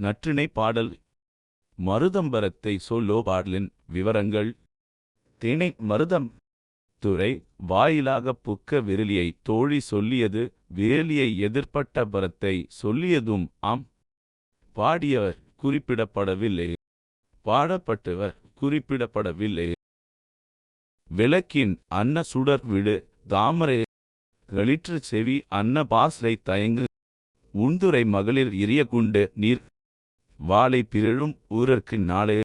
நற்றிணை பாடல். மருதம்பரத்தை சொல்லோ பாடலின் விவரங்கள். திணை மருதம். துறை வாயிலாக புக்க விரலியை தோழி சொல்லியது விரலியை எதிர்ப்பட்ட பரத்தை சொல்லியதும் ஆம். பாடியவர் குறிப்பிடப்படவில்லை. பாடப்பட்டவர் குறிப்பிடப்படவில்லை. விளக்கின் அன்ன சுடர் விடு தாமரை. களிற்று செவி அன்ன பாசலை தயங்கு. உந்துரை மகளிர் இரிய குண்டு நீர். வாளை பிறழும் ஊரர்க்கு நாளே.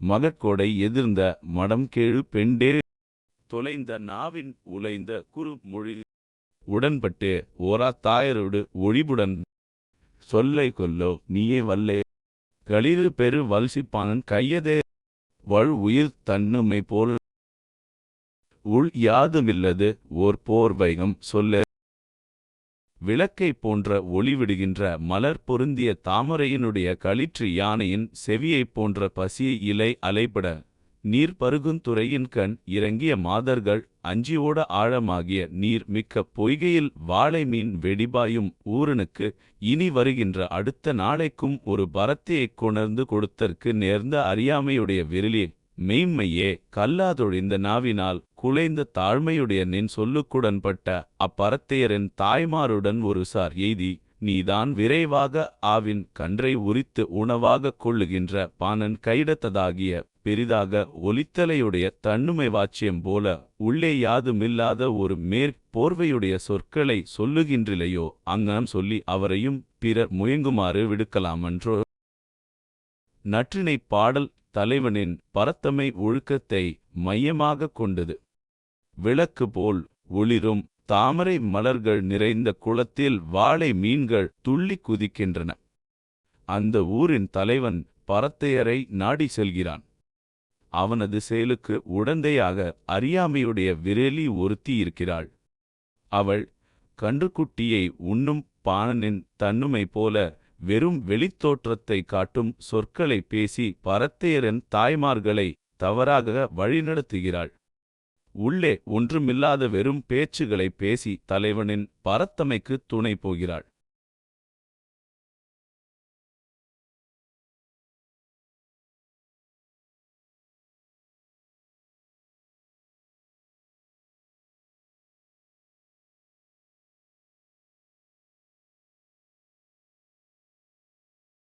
மகக்கோடை எதிர்ந்த மடம் கேழு பெண்டே. தொலைந்த நாவின் உலைந்த குறு மொழி. உடன்பட்டு ஓரா தாயரோடு ஒழிபுடன். சொல்லை கொல்லோ நீயே வல்லே. களிறு பெரு வல்சிப்பானன் கையதே. வழு உயிர் தன்னுமை போல். உள் யாதுமில்லது ஓர் போர் வைகம் சொல்ல. விளக்கை போன்ற ஒளிவிடுகின்ற மலர் பொருந்திய தாமரையினுடைய களிற்று யானையின் செவியைப் போன்ற பசியை இலை அலைபட நீர் பருகுந்துறையின் கண் இறங்கிய மாதர்கள் அஞ்சியோட ஆழமாகிய நீர் மிக்க பொய்கையில் வாழை மீன் வெடிபாயும் ஊரனுக்கு இனி வருகின்ற அடுத்த நாளைக்கும் ஒரு பரத்தையைக் கொணர்ந்து கொடுத்தற்கு நேர்ந்த அறியாமையுடைய விரலியே மெய்ம்மையே கல்லாதொழிந்த நாவினால் குலைந்த தாழ்மையுடைய நின் சொல்லுக்குடன்பட்ட அப்பரத்தையரின் தாய்மாருடன் ஒரு சார் எய்தி நீதான் விரைவாக ஆவின் கன்றை உரித்து உணவாகக் கொள்ளுகின்ற பானன் கைடத்ததாகிய பெரிதாக ஒலித்தலையுடைய தன்னுமை வாச்சியம் போல உள்ளே யாதுமில்லாத ஒரு மேற் போர்வையுடைய சொற்களை சொல்லுகின்றிலையோ அங்னம் சொல்லி அவரையும் பிறர் முயங்குமாறு விடுக்கலாமன்றோ? நற்றினை பாடல் தலைவனின் பரத்தமை ஒழுக்கத்தை மையமாகக் கொண்டது. விளக்கு போல் ஒளிரும் தாமரை மலர்கள் நிறைந்த குளத்தில் வாழை மீன்கள் துள்ளி குதிக்கின்றன. அந்த ஊரின் தலைவன் பரத்தையரை நாடி செல்கிறான். அவனது செயலுக்கு உடந்தையாக அறியாமையுடைய விரலி ஒருத்தி இருக்கிறாள். அவள் கன்றுக்குட்டியை உண்ணும் பாணனின் தன்னுமை போல வெறும் வெளித்தோற்றத்தை காட்டும் சொற்களை பேசி பரத்தையரின் தாய்மார்களை தவறாக வழிநடத்துகிறாள். உள்ளே ஒன்றுமில்லாத வெறும் பேச்சுகளை பேசி தலைவனின் பரத்தமைக்கு துணை போகிறாள்.